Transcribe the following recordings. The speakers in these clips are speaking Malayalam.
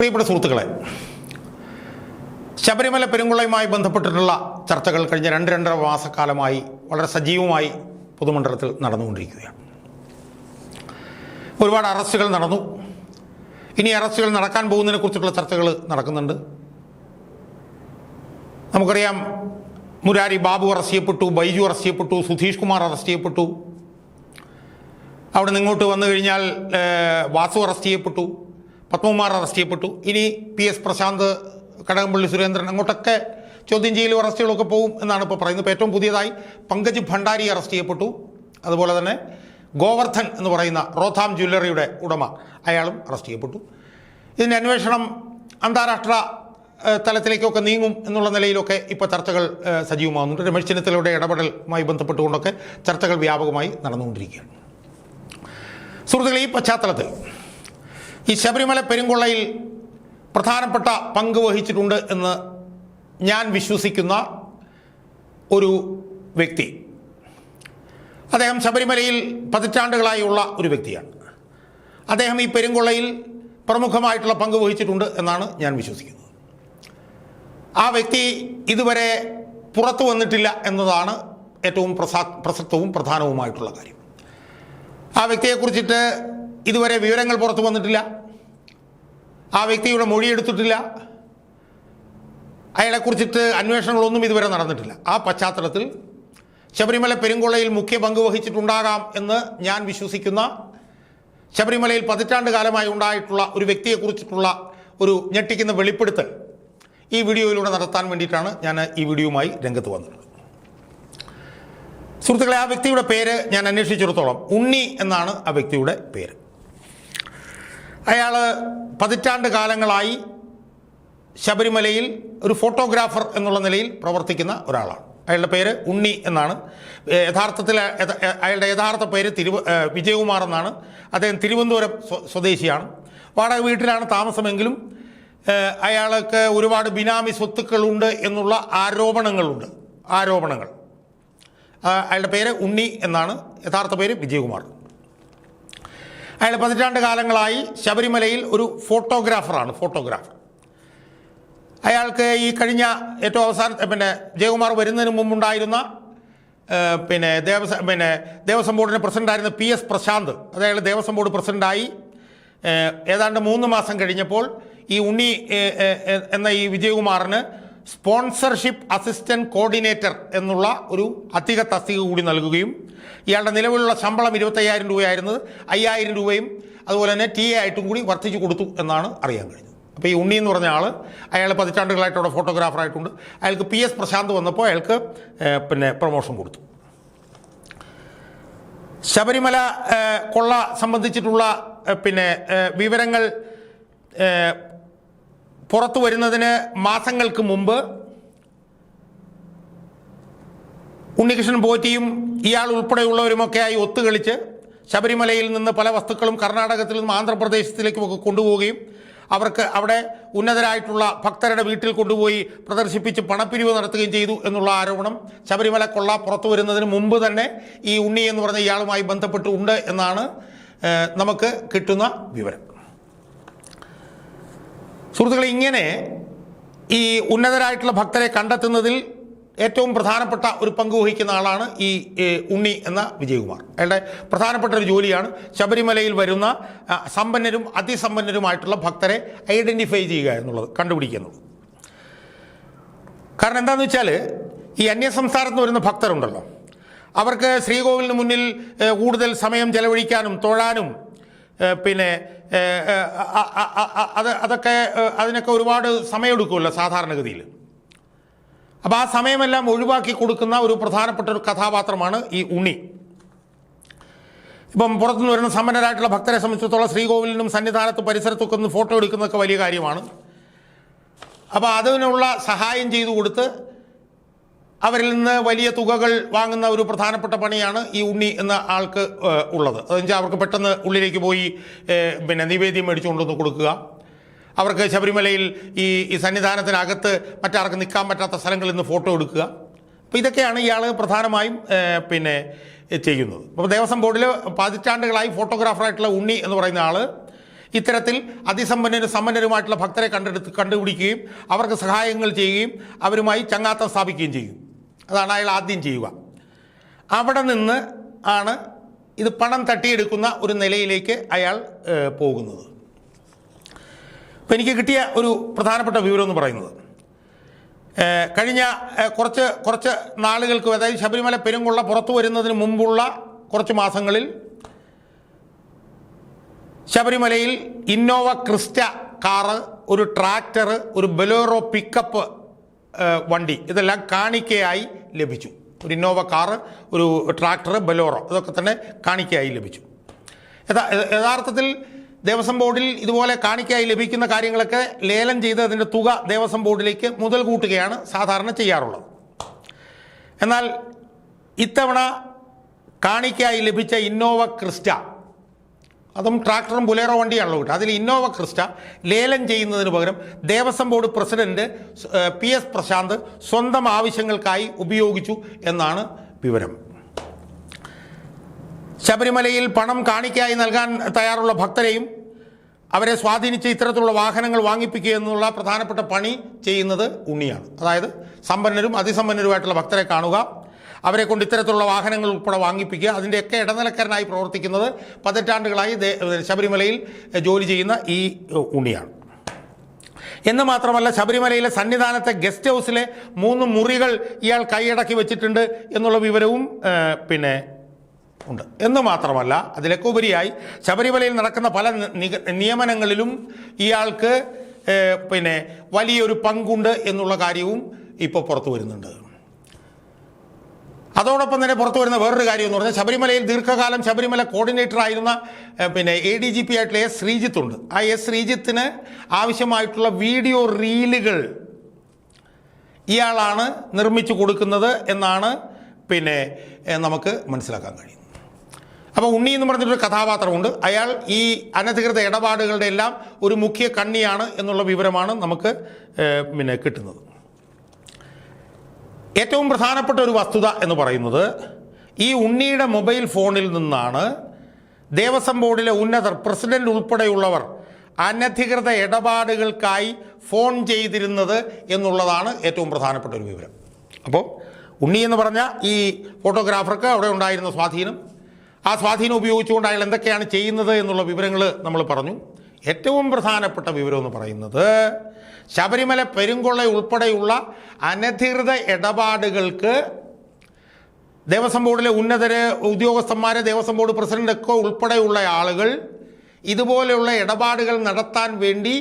പ്രിയപ്പെട്ട സുഹൃത്തുക്കളെ ശബരിമല പെരുങ്കുളയുമായി ബന്ധപ്പെട്ടിട്ടുള്ള ചർച്ചകൾ കഴിഞ്ഞ രണ്ട് രണ്ടര മാസക്കാലമായി വളരെ സജീവമായി പൊതുമണ്ഡലത്തിൽ നടന്നുകൊണ്ടിരിക്കുകയാണ്. ഒരുപാട് അറസ്റ്റുകൾ നടന്നു. ഇനി അറസ്റ്റുകൾ നടക്കാൻ പോകുന്നതിനെ കുറിച്ചുള്ള ചർച്ചകൾ നടക്കുന്നുണ്ട്. നമുക്കറിയാം മുരാരി ബാബു അറസ്റ്റ് ചെയ്യപ്പെട്ടു ബൈജു അറസ്റ്റ് ചെയ്യപ്പെട്ടു സുധീഷ് കുമാർ അറസ്റ്റ് ചെയ്യപ്പെട്ടു. അവിടെ നിന്ന് ഇങ്ങോട്ട് വന്നു കഴിഞ്ഞാൽ വാസു അറസ്റ്റ് ചെയ്യപ്പെട്ടു. പത്മകുമാർ അറസ്റ്റ് ചെയ്യപ്പെട്ടു. ഇനി പി എസ് പ്രശാന്ത് കടകംപള്ളി സുരേന്ദ്രൻ അങ്ങോട്ടൊക്കെ ചോദ്യം ചെയ്യലും അറസ്റ്റുകളൊക്കെ പോകും എന്നാണ് ഇപ്പോൾ പറയുന്നത്. ഇപ്പോൾ ഏറ്റവും പുതിയതായി പങ്കജ് ഭണ്ഡാരി അറസ്റ്റ് ചെയ്യപ്പെട്ടു. അതുപോലെ തന്നെ ഗോവർദ്ധൻ എന്ന് പറയുന്ന റോഥാം ജ്വല്ലറിയുടെ ഉടമ അയാളും അറസ്റ്റ് ചെയ്യപ്പെട്ടു. ഇതിന്റെ അന്വേഷണം അന്താരാഷ്ട്ര തലത്തിലേക്കൊക്കെ നീങ്ങും എന്നുള്ള നിലയിലൊക്കെ ഇപ്പോൾ ചർച്ചകൾ സജീവമാകുന്നുണ്ട് രമേശ് ചെന്നിത്തലയുടെ ഇടപെടലുമായി ബന്ധപ്പെട്ടുകൊണ്ടൊക്കെ ചർച്ചകൾ വ്യാപകമായി നടന്നുകൊണ്ടിരിക്കുകയാണ്. സുഹൃത്തുക്കളെ ഈ പശ്ചാത്തലത്തിൽ ഈ ശബരിമല പെരുങ്കൊള്ളയിൽ പ്രധാനപ്പെട്ട പങ്ക് വഹിച്ചിട്ടുണ്ട് എന്ന് ഞാൻ വിശ്വസിക്കുന്ന ഒരു വ്യക്തി. അദ്ദേഹം ശബരിമലയിൽ പതിറ്റാണ്ടുകളായുള്ള ഒരു വ്യക്തിയാണ്. അദ്ദേഹം ഈ പെരുങ്കൊള്ളയിൽ പ്രമുഖമായിട്ടുള്ള പങ്ക് വഹിച്ചിട്ടുണ്ട് എന്നാണ് ഞാൻ വിശ്വസിക്കുന്നത്. ആ വ്യക്തി ഇതുവരെ പുറത്തു വന്നിട്ടില്ല എന്നതാണ് ഏറ്റവും പ്രസാ പ്രസക്തവും പ്രധാനവുമായിട്ടുള്ള കാര്യം. ആ വ്യക്തിയെക്കുറിച്ചിട്ട് ഇതുവരെ വിവരങ്ങൾ പുറത്തു വന്നിട്ടില്ല. ആ വ്യക്തിയുടെ മൊഴിയെടുത്തിട്ടില്ല അയാളെക്കുറിച്ചിട്ട് അന്വേഷണങ്ങളൊന്നും ഇതുവരെ നടന്നിട്ടില്ല. ആ പശ്ചാത്തലത്തിൽ ശബരിമല പെരുങ്കൊള്ളയിൽ മുഖ്യ പങ്ക് വഹിച്ചിട്ടുണ്ടാകാം എന്ന് ഞാൻ വിശ്വസിക്കുന്ന ശബരിമലയിൽ പതിറ്റാണ്ട് കാലമായി ഉണ്ടായിട്ടുള്ള ഒരു വ്യക്തിയെക്കുറിച്ചിട്ടുള്ള ഒരു ഞെട്ടിക്കുന്ന വെളിപ്പെടുത്തൽ ഈ വീഡിയോയിലൂടെ നടത്താൻ വേണ്ടിയിട്ടാണ് ഞാൻ ഈ വീഡിയോയുമായി രംഗത്ത് വന്നത്. സുഹൃത്തുക്കളെ ആ വ്യക്തിയുടെ പേര് ഞാൻ അന്വേഷിച്ചിടത്തോളം ഉണ്ണി എന്നാണ് ആ വ്യക്തിയുടെ പേര്. അയാൾ പതിറ്റാണ്ട് കാലങ്ങളായി ശബരിമലയിൽ ഒരു ഫോട്ടോഗ്രാഫർ എന്നുള്ള നിലയിൽ പ്രവർത്തിക്കുന്ന ഒരാളാണ്. അയാളുടെ പേര് ഉണ്ണി എന്നാണ്. യഥാർത്ഥത്തിൽ അയാളുടെ യഥാർത്ഥ പേര് തിരുവ വിജയകുമാർ എന്നാണ്. അദ്ദേഹം തിരുവനന്തപുരം സ്വദേശിയാണ്. വാടക വീട്ടിലാണ് താമസമെങ്കിലും അയാൾക്ക് ഒരുപാട് ബിനാമി സ്വത്തുക്കളുണ്ട് എന്നുള്ള ആരോപണങ്ങളുണ്ട്. ആരോപണങ്ങൾ. അയാളുടെ പേര് ഉണ്ണി എന്നാണ്. യഥാർത്ഥ പേര് വിജയകുമാർ. അയാൾ പതിറ്റാണ്ട് കാലങ്ങളായി ശബരിമലയിൽ ഒരു ഫോട്ടോഗ്രാഫറാണ് ഫോട്ടോഗ്രാഫർ. അയാൾക്ക് ഈ കഴിഞ്ഞ ഏറ്റവും അവസാന പിന്നെ ജയകുമാർ വരുന്നതിന് മുമ്പുണ്ടായിരുന്ന പിന്നെ ദേവസ്വം പിന്നെ ദേവസ്വം ബോർഡിന്റെ പ്രസിഡന്റായിരുന്ന പി എസ് പ്രശാന്ത്. അത് അയാൾ ദേവസ്വം ബോർഡ് പ്രസിഡന്റായി ഏതാണ്ട് മൂന്ന് മാസം കഴിഞ്ഞപ്പോൾ ഈ ഉണ്ണി എന്ന ഈ വിജയകുമാറിന് സ്പോൺസർഷിപ്പ് അസിസ്റ്റന്റ് കോർഡിനേറ്റർ എന്നുള്ള ഒരു അധിക തസ്തിക കൂടി നൽകുകയും ഇയാളുടെ നിലവിലുള്ള ശമ്പളം ഇരുപത്തയ്യായിരം രൂപയായിരുന്നത് അയ്യായിരം രൂപയും അതുപോലെ തന്നെ ടി എ ആയിട്ടും കൂടി വർദ്ധിച്ചു കൊടുത്തു എന്നാണ് അറിയാൻ കഴിഞ്ഞത്. അപ്പോൾ ഈ ഉണ്ണി എന്ന് പറഞ്ഞ ആൾ അയാൾ പതിറ്റാണ്ടുകളായിട്ട് അവിടെ ഫോട്ടോഗ്രാഫറായിട്ടുണ്ട് അയാൾക്ക് പി എസ് പ്രശാന്ത് വന്നപ്പോൾ അയാൾക്ക് പിന്നെ പ്രൊമോഷൻ കൊടുത്തു. ശബരിമല കൊള്ള സംബന്ധിച്ചിട്ടുള്ള പിന്നെ വിവരങ്ങൾ പുറത്തു വരുന്നതിന് മാസങ്ങൾക്ക് മുമ്പ് ഉണ്ണികൃഷ്ണൻ പോറ്റിയും ഇയാൾ ഉൾപ്പെടെയുള്ളവരുമൊക്കെയായി ഒത്തുകളിച്ച് ശബരിമലയിൽ നിന്ന് പല വസ്തുക്കളും കർണാടകത്തിൽ നിന്നും ആന്ധ്രാപ്രദേശത്തിലേക്കുമൊക്കെ കൊണ്ടുപോവുകയും അവർക്ക് അവിടെ ഉന്നതരായിട്ടുള്ള ഭക്തരുടെ വീട്ടിൽ കൊണ്ടുപോയി പ്രദർശിപ്പിച്ച് പണപ്പിരിവ് നടത്തുകയും ചെയ്തു എന്നുള്ള ആരോപണം ശബരിമല കൊള്ള പുറത്തു വരുന്നതിന് മുമ്പ് തന്നെ ഈ ഉണ്ണി എന്ന് പറഞ്ഞ ഇയാളുമായി ബന്ധപ്പെട്ട് ഉണ്ട് എന്നാണ് നമുക്ക് കിട്ടുന്ന വിവരം. സുഹൃത്തുക്കളെ ഇങ്ങനെ ഈ ഉന്നതരായിട്ടുള്ള ഭക്തരെ കണ്ടെത്തുന്നതിൽ ഏറ്റവും പ്രധാനപ്പെട്ട ഒരു പങ്ക് വഹിക്കുന്ന ആളാണ് ഈ ഉണ്ണി എന്ന വിജയകുമാർ. അയാളുടെ പ്രധാനപ്പെട്ട ഒരു ജോലിയാണ് ശബരിമലയിൽ വരുന്ന സമ്പന്നരും അതിസമ്പന്നരുമായിട്ടുള്ള ഭക്തരെ ഐഡന്റിഫൈ ചെയ്യുക എന്നുള്ളത് കണ്ടുപിടിക്കുന്നത്. കാരണം എന്താണെന്ന് വെച്ചാൽ ഈ അന്യസംസ്ഥാനത്ത് നിന്ന് വരുന്ന ഭക്തരുണ്ടല്ലോ. അവർക്ക് ശ്രീകോവിലിന് മുന്നിൽ കൂടുതൽ സമയം ചെലവഴിക്കാനും തൊഴാനും പിന്നെ അത് അതൊക്കെ അതിനൊക്കെ ഒരുപാട് സമയമെടുക്കുമല്ലോ സാധാരണഗതിയിൽ. അപ്പോൾ ആ സമയമെല്ലാം ഒഴിവാക്കി കൊടുക്കുന്ന ഒരു പ്രധാനപ്പെട്ട ഒരു കഥാപാത്രമാണ് ഈ ഉണ്ണി. ഇപ്പം പുറത്തുനിന്ന് വരുന്ന സമ്പന്നരായിട്ടുള്ള ഭക്തരെ സംബന്ധിച്ചിടത്തോളം ശ്രീകോവിലിനും സന്നിധാനത്തും പരിസരത്തൊക്കെ ഒന്ന് ഫോട്ടോ എടുക്കുന്നതൊക്കെ വലിയ കാര്യമാണ്. അപ്പോൾ അതിനുള്ള സഹായം ചെയ്തു കൊടുത്ത് അവരിൽ നിന്ന് വലിയ തുകകൾ വാങ്ങുന്ന ഒരു പ്രധാനപ്പെട്ട പണിയാണ് ഈ ഉണ്ണി എന്ന ആൾക്ക് ഉള്ളത്. അതെന്ന് അവർക്ക് പെട്ടെന്ന് ഉള്ളിലേക്ക് പോയി പിന്നെ നിവേദ്യം മേടിച്ചുകൊണ്ടുവന്ന് കൊടുക്കുക. അവർക്ക് ശബരിമലയിൽ ഈ ഈ സന്നിധാനത്തിനകത്ത് മറ്റാർക്ക് നിൽക്കാൻ പറ്റാത്ത സ്ഥലങ്ങളിൽ നിന്ന് ഫോട്ടോ എടുക്കുക. അപ്പോൾ ഇതൊക്കെയാണ് ഇയാൾ പ്രധാനമായും പിന്നെ ചെയ്യുന്നത്. അപ്പോൾ ദേവസ്വം ബോർഡിൽ പതിറ്റാണ്ടുകളായി ഫോട്ടോഗ്രാഫറായിട്ടുള്ള ഉണ്ണി എന്ന് പറയുന്ന ആൾ ഇത്തരത്തിൽ അതിസമ്പന്നരും സമ്പന്നരുമായിട്ടുള്ള ഭക്തരെ കണ്ടെടുത്ത് കണ്ടുപിടിക്കുകയും അവർക്ക് സഹായങ്ങൾ ചെയ്യുകയും അവരുമായി ചങ്ങാത്തം സ്ഥാപിക്കുകയും ചെയ്യും. അതാണ് അയാൾ ആദ്യം ചെയ്യുക. അവിടെ നിന്ന് ആണ് ഇത് പണം തട്ടിയെടുക്കുന്ന ഒരു നിലയിലേക്ക് അയാൾ പോകുന്നത്. ഇപ്പം എനിക്ക് കിട്ടിയ ഒരു പ്രധാനപ്പെട്ട വിവരം എന്ന് പറയുന്നത് കഴിഞ്ഞ കുറച്ച് കുറച്ച് നാളുകൾക്ക് അതായത് ശബരിമല പെരുങ്കൊള്ള പുറത്തു വരുന്നതിന് മുമ്പുള്ള കുറച്ച് മാസങ്ങളിൽ ശബരിമലയിൽ ഇന്നോവ ക്രിസ്റ്റ കാറ് ഒരു ട്രാക്ടർ ഒരു ബലോറോ പിക്കപ്പ് വണ്ടി. ഇതെല്ലാം കാണിക്കയായി ലഭിച്ചു. ഒരു ഇന്നോവ കാറ് ഒരു ട്രാക്ടർ ബലോറോ ഇതൊക്കെ തന്നെ കാണിക്കയായി ലഭിച്ചു. യഥാ- യഥാർത്ഥത്തിൽ ദേവസ്വം ബോർഡിൽ ഇതുപോലെ കാണിക്കയായി ലഭിക്കുന്ന കാര്യങ്ങളൊക്കെ ലേലം ചെയ്ത് അതിന്റെ തുക ദേവസ്വം ബോർഡിലേക്ക് മുതൽ കൂട്ടുകയാണ് സാധാരണ ചെയ്യാറുള്ളത്. എന്നാൽ ഇത്തവണ കാണിക്കായി ലഭിച്ച ഇന്നോവ ക്രിസ്റ്റ അതും ട്രാക്ടറും ബുലേറോ വണ്ടിയാണല്ലോ കിട്ടുക അതിൽ ഇന്നോവ ക്രിസ്റ്റ ലേലം ചെയ്യുന്നതിന് പകരം Devaswom board president P S Prashanth സ്വന്തം ആവശ്യങ്ങൾക്കായി ഉപയോഗിച്ചു എന്നാണ് വിവരം. ശബരിമലയിൽ പണം കാണിക്കായി നൽകാൻ തയ്യാറുള്ള ഭക്തരെയും അവരെ സ്വാധീനിച്ച് ഇത്തരത്തിലുള്ള വാഹനങ്ങൾ വാങ്ങിപ്പിക്കുക എന്നുള്ള പ്രധാനപ്പെട്ട പണി ചെയ്യുന്നത് ഉണ്ണിയാണ്. അതായത് സമ്പന്നരും അതിസമ്പന്നരുമായിട്ടുള്ള ഭക്തരെ കാണുക അവരെ കൊണ്ട് ഇത്തരത്തിലുള്ള വാഹനങ്ങൾ ഉൾപ്പെടെ വാങ്ങിപ്പിക്കുക. അതിന്റെയൊക്കെ ഇടനിലക്കാരനായി പ്രവർത്തിക്കുന്നത് പതിറ്റാണ്ടുകളായി ശബരിമലയിൽ ജോലി ചെയ്യുന്ന ഈ ഉണ്ണിയാണ്. എന്ന് മാത്രമല്ല ശബരിമലയിലെ സന്നിധാനത്തെ ഗസ്റ്റ് ഹൗസിലെ മൂന്ന് മുറികൾ ഇയാൾ കൈയടക്കി വെച്ചിട്ടുണ്ട് എന്നുള്ള വിവരവും പിന്നെ ഉണ്ട്. എന്ന് മാത്രമല്ല അതിലൊക്കെ ഉപരിയായി ശബരിമലയിൽ നടക്കുന്ന പല നിയമനങ്ങളിലും ഇയാൾക്ക് പിന്നെ വലിയൊരു പങ്കുണ്ട് എന്നുള്ള കാര്യവും ഇപ്പോൾ പുറത്തു വരുന്നുണ്ട്. അതോടൊപ്പം തന്നെ പുറത്തു വരുന്ന വേറൊരു കാര്യം എന്ന് പറഞ്ഞാൽ ശബരിമലയിൽ ദീർഘകാലം ശബരിമല കോർഡിനേറ്റർ ആയിരുന്ന പിന്നെ എ ഡി ജി പി ആയിട്ടുള്ള എസ് ശ്രീജിത്ത് ഉണ്ട്. ആ എസ് ശ്രീജിത്തിന് ആവശ്യമായിട്ടുള്ള വീഡിയോ റീലുകൾ ഇയാളാണ് നിർമ്മിച്ചു കൊടുക്കുന്നത് എന്നാണ് പിന്നെ നമുക്ക് മനസ്സിലാക്കാൻ കഴിയുന്നത്. അപ്പോൾ ഉണ്ണി എന്ന് പറഞ്ഞിട്ടൊരു കഥാപാത്രമുണ്ട്. അയാൾ ഈ അനധികൃത ഇടപാടുകളുടെ എല്ലാം ഒരു മുഖ്യ കണ്ണിയാണ് എന്നുള്ള വിവരമാണ് നമുക്ക് പിന്നെ കിട്ടുന്നത്. ഏറ്റവും പ്രധാനപ്പെട്ട ഒരു വസ്തുത എന്ന് പറയുന്നത് ഈ ഉണ്ണിയുടെ മൊബൈൽ ഫോണിൽ നിന്നാണ് ദേവസ്വം ബോർഡിലെ ഉന്നതർ പ്രസിഡന്റ് ഉൾപ്പെടെയുള്ളവർ അനധികൃത ഇടപാടുകൾക്കായി ഫോൺ ചെയ്തിരുന്നത് എന്നുള്ളതാണ് ഏറ്റവും പ്രധാനപ്പെട്ട ഒരു വിവരം. അപ്പോൾ ഉണ്ണി എന്ന് പറഞ്ഞ ഈ ഫോട്ടോഗ്രാഫർക്ക് അവിടെ ഉണ്ടായിരുന്ന സ്വാധീനം. ആ സ്വാധീനം ഉപയോഗിച്ചുകൊണ്ട് അയാൾ എന്തൊക്കെയാണ് ചെയ്യുന്നത് എന്നുള്ള വിവരങ്ങൾ നമ്മൾ പറഞ്ഞു. ഏറ്റവും പ്രധാനപ്പെട്ട വിവരം എന്ന് പറയുന്നത് ശബരിമല പെരുങ്കൊള്ള ഉൾപ്പെടെയുള്ള അനധികൃത ഇടപാടുകൾക്ക് ദേവസ്വം ബോർഡിലെ ഉന്നതര് ഉദ്യോഗസ്ഥന്മാർ ദേവസ്വം ബോർഡ് പ്രസിഡന്റൊക്കെ ഉൾപ്പെടെയുള്ള ആളുകൾ ഇതുപോലെയുള്ള ഇടപാടുകൾ നടത്താൻ വേണ്ടി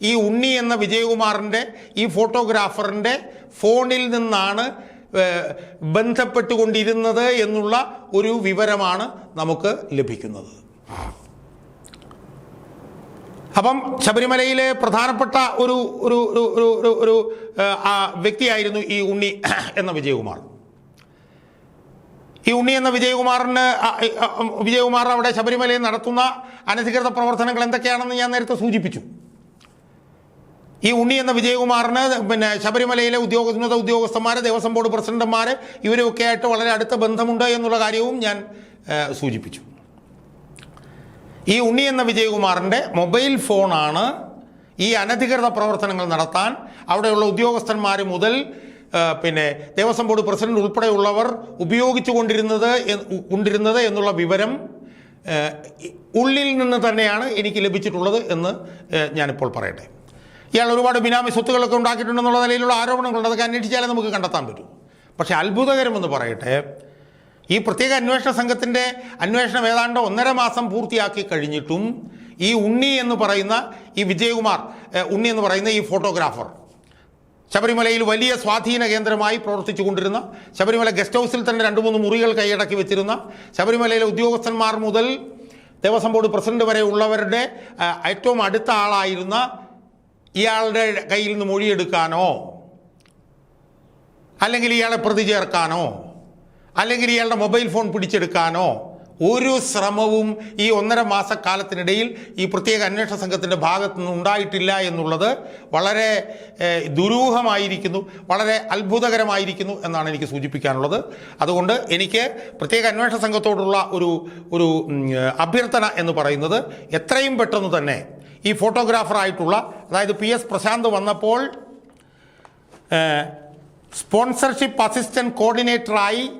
ഈ ഉണ്ണി എന്ന വിജയകുമാറിന്റെ ഈ ഫോട്ടോഗ്രാഫറിന്റെ ഫോണിൽ നിന്നാണ് ബന്ധപ്പെട്ടുകൊണ്ടിരുന്നത് എന്നുള്ള ഒരു വിവരമാണ് നമുക്ക് ലഭിക്കുന്നത്. അപ്പം ശബരിമലയിലെ പ്രധാനപ്പെട്ട ഒരു ഒരു ഒരു ഒരു വ്യക്തിയായിരുന്നു ഈ ഉണ്ണി എന്ന വിജയകുമാർ. ഈ ഉണ്ണി എന്ന വിജയകുമാറിന് വിജയകുമാർ അവിടെ ശബരിമലയിൽ നടത്തുന്ന അനധികൃത പ്രവർത്തനങ്ങൾ എന്തൊക്കെയാണെന്ന് ഞാൻ നേരത്തെ സൂചിപ്പിച്ചു. ഈ ഉണ്ണി എന്ന വിജയകുമാറിന് പിന്നെ ശബരിമലയിലെ ഉദ്യോഗ ഉന്നത ഉദ്യോഗസ്ഥന്മാർ ദേവസ്വം ബോർഡ് പ്രസിഡന്റുമാർ ഇവരൊക്കെ ആയിട്ട് വളരെ അടുത്ത ബന്ധമുണ്ട് എന്നുള്ള കാര്യവും ഞാൻ സൂചിപ്പിച്ചു. ഈ ഉണ്ണി എന്ന വിജയകുമാറിന്റെ മൊബൈൽ ഫോണാണ് ഈ അനധികൃത പ്രവർത്തനങ്ങൾ നടത്താൻ അവിടെയുള്ള ഉദ്യോഗസ്ഥന്മാർ മുതൽ പിന്നെ ദേവസ്വം ബോർഡ് പ്രസിഡന്റ് ഉൾപ്പെടെയുള്ളവർ ഉപയോഗിച്ചു കൊണ്ടിരുന്നത് കൊണ്ടിരുന്നത് എന്നുള്ള വിവരം ഉള്ളിൽ നിന്ന് തന്നെയാണ് എനിക്ക് ലഭിച്ചിട്ടുള്ളത് എന്ന് ഞാനിപ്പോൾ പറയട്ടെ. ഇയാൾ ഒരുപാട് ബിനാമി സ്വത്തുകളൊക്കെ ഉണ്ടാക്കിയിട്ടുണ്ടെന്നുള്ള നിലയിലുള്ള ആരോപണങ്ങളുണ്ട്. അതൊക്കെ അന്വേഷിച്ചാലേ നമുക്ക് കണ്ടെത്താൻ പറ്റും. പക്ഷേ അത്ഭുതകരമെന്ന് പറയട്ടെ ഈ പ്രത്യേക അന്വേഷണ സംഘത്തിന്റെ അന്വേഷണം ഏതാണ്ട് ഒന്നര മാസം പൂർത്തിയാക്കി കഴിഞ്ഞിട്ടും ഈ ഉണ്ണി എന്ന് പറയുന്ന ഈ വിജയകുമാർ ഉണ്ണി എന്ന് പറയുന്ന ഈ ഫോട്ടോഗ്രാഫർ ശബരിമലയിൽ വലിയ സ്വാധീന കേന്ദ്രമായി പ്രവർത്തിച്ചു കൊണ്ടിരുന്ന ശബരിമല ഗസ്റ്റ് ഹൗസിൽ തന്നെ രണ്ട് മൂന്ന് മുറികൾ കൈയടക്കി വെച്ചിരുന്ന ശബരിമലയിലെ ഉദ്യോഗസ്ഥന്മാർ മുതൽ ദേവസ്വം ബോർഡ് പ്രസിഡന്റ് വരെ ഉള്ളവരുടെ ഏറ്റവും അടുത്ത ആളായിരുന്ന ഇയാളുടെ കയ്യിൽ നിന്ന് മൊഴിയെടുക്കാനോ അല്ലെങ്കിൽ ഇയാളെ പ്രതി ചേർക്കാനോ അല്ലെങ്കിൽ ഇയാളുടെ മൊബൈൽ ഫോൺ പിടിച്ചെടുക്കാനോ ഒരു ശ്രമവും ഈ ഒന്നര മാസക്കാലത്തിനിടയിൽ ഈ പ്രത്യേക അന്വേഷണ സംഘത്തിന്റെ ഭാഗത്തു നിന്ന് ഉണ്ടായിട്ടില്ല എന്നുള്ളത് വളരെ ദുരൂഹമായിരിക്കുന്നു വളരെ അത്ഭുതകരമായിരിക്കുന്നു എന്നാണ് എനിക്ക് സൂചിപ്പിക്കാനുള്ളത്. അതുകൊണ്ട് എനിക്ക് പ്രത്യേക അന്വേഷണ സംഘത്തോടുള്ള ഒരു ഒരു അഭ്യർത്ഥന എന്ന് പറയുന്നത് എത്രയും പെട്ടെന്ന് തന്നെ ഈ ഫോട്ടോഗ്രാഫറായിട്ടുള്ള അതായത് പി എസ് പ്രശാന്ത് വന്നപ്പോൾ സ്പോൺസർഷിപ്പ് അസിസ്റ്റന്റ് കോർഡിനേറ്ററായി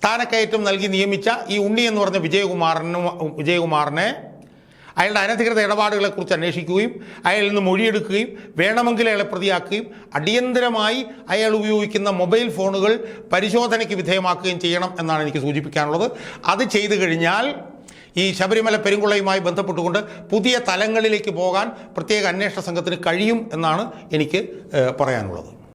സ്ഥാനക്കയറ്റം നൽകി നിയമിച്ച ഈ ഉണ്ണി എന്ന് പറഞ്ഞ വിജയകുമാറിന് വിജയകുമാറിനെ അയാളുടെ അനധികൃത ഇടപാടുകളെക്കുറിച്ച് അന്വേഷിക്കുകയും അയാളിൽ നിന്ന് മൊഴിയെടുക്കുകയും വേണമെങ്കിൽ അയാളെ പ്രതിയാക്കുകയും അടിയന്തരമായി അയാൾ ഉപയോഗിക്കുന്ന മൊബൈൽ ഫോണുകൾ പരിശോധനയ്ക്ക് വിധേയമാക്കുകയും ചെയ്യണം എന്നാണ് എനിക്ക് സൂചിപ്പിക്കാനുള്ളത്. അത് ചെയ്തു കഴിഞ്ഞാൽ ഈ ശബരിമല പെരുങ്കുളയുമായി ബന്ധപ്പെട്ടുകൊണ്ട് പുതിയ തലങ്ങളിലേക്ക് പോകാൻ പ്രത്യേക അന്വേഷണ സംഘത്തിന് കഴിയും എന്നാണ് എനിക്ക് പറയാനുള്ളത്.